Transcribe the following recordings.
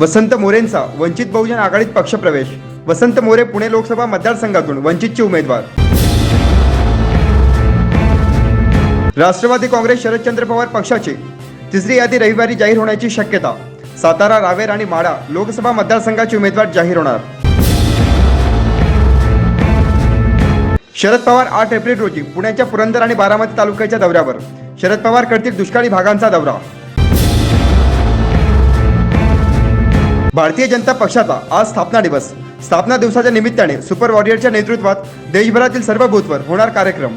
वसंत मोरेंचा वंचित बहुजन आघाडीत पक्षप्रवेश. वसंत मोरे पुणे लोकसभा मतदारसंघातून वंचितचे उमेदवार. राष्ट्रवादी काँग्रेस शरदचंद्र पवार पक्षाची. तिसरी यादी रविवारी जाहीर होण्याची शक्यता. सातारा रावेर आणि माडा लोकसभा मतदारसंघाचे उमेदवार जाहीर होणार. शरद पवार आठ एप्रिल रोजी पुण्याच्या पुरंदर आणि बारामती तालुक्याच्या दौऱ्यावर. शरद पवार करतील दुष्काळी भागांचा दौरा. भारतीय जनता पक्षाचा आज स्थापना दिवस. स्थापना दिवसाच्या निमित्ताने सुपर वॉरियरच्या नेतृत्वात देशभरातील सर्व बूथवर होणार कार्यक्रम.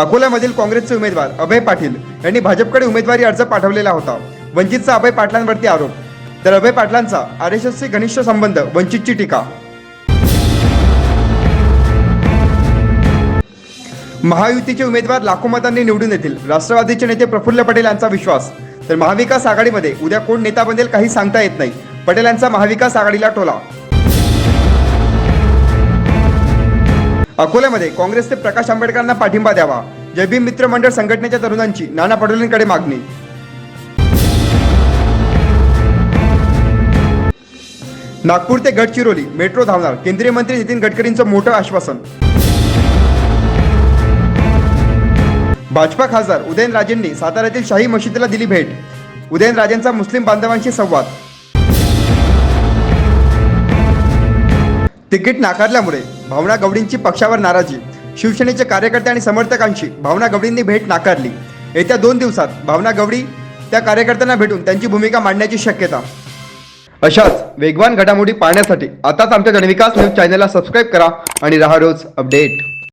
अकोल्यामधील काँग्रेसचे उमेदवार अभय पाटील यांनी भाजपकडे उमेदवारी अर्ज पाठवलेला होता. वंचितचा अभय पाटलांवरती आरोप. तर अभय पाटलांचा आर एस एसशी घनिष्ठ संबंध वंचितची टीका. महायुतीचे उमेदवार लाखो मतांनी निवडून येतील. राष्ट्रवादीचे नेते प्रफुल्ल पटेल यांचा विश्वास. तर महाविकास आघाडीमध्ये उद्या कोण नेता बनेल काही सांगता येत नाही. पटेल यांचा महाविकास आघाडीला टोला. अकोल्यामध्ये काँग्रेसचे प्रकाश आंबेडकरांना पाठिंबा द्यावा. जयभीम मित्र मंडळ संघटनेच्या तरुणांची नाना पटोलेंकडे मागणी. नागपूर ते गडचिरोली मेट्रो धावणार केंद्रीय मंत्री नितीन गडकरींचं मोठं आश्वासन. भाजपा खासदार उदयनराजेंनी साताऱ्यातील शाही मशिदीला दिली भेट. उदयनराजेंचा मुस्लिम बांधवांशी संवाद. तिकीट नाकारल्यामुळे भावना गवडींची पक्षावर नाराजी. शिवसेनेचे कार्यकर्ते आणि समर्थकांशी भावना गवडींनी भेट नाकारली. येत्या दोन दिवसात भावना गवडी त्या कार्यकर्त्यांना भेटून त्यांची भूमिका मांडण्याची शक्यता. अशाच वेगवान घडामोडी पाहण्यासाठी आताच आमच्या जनविकास न्यूज चॅनलला सबस्क्राईब करा आणि राहा रोज अपडेट.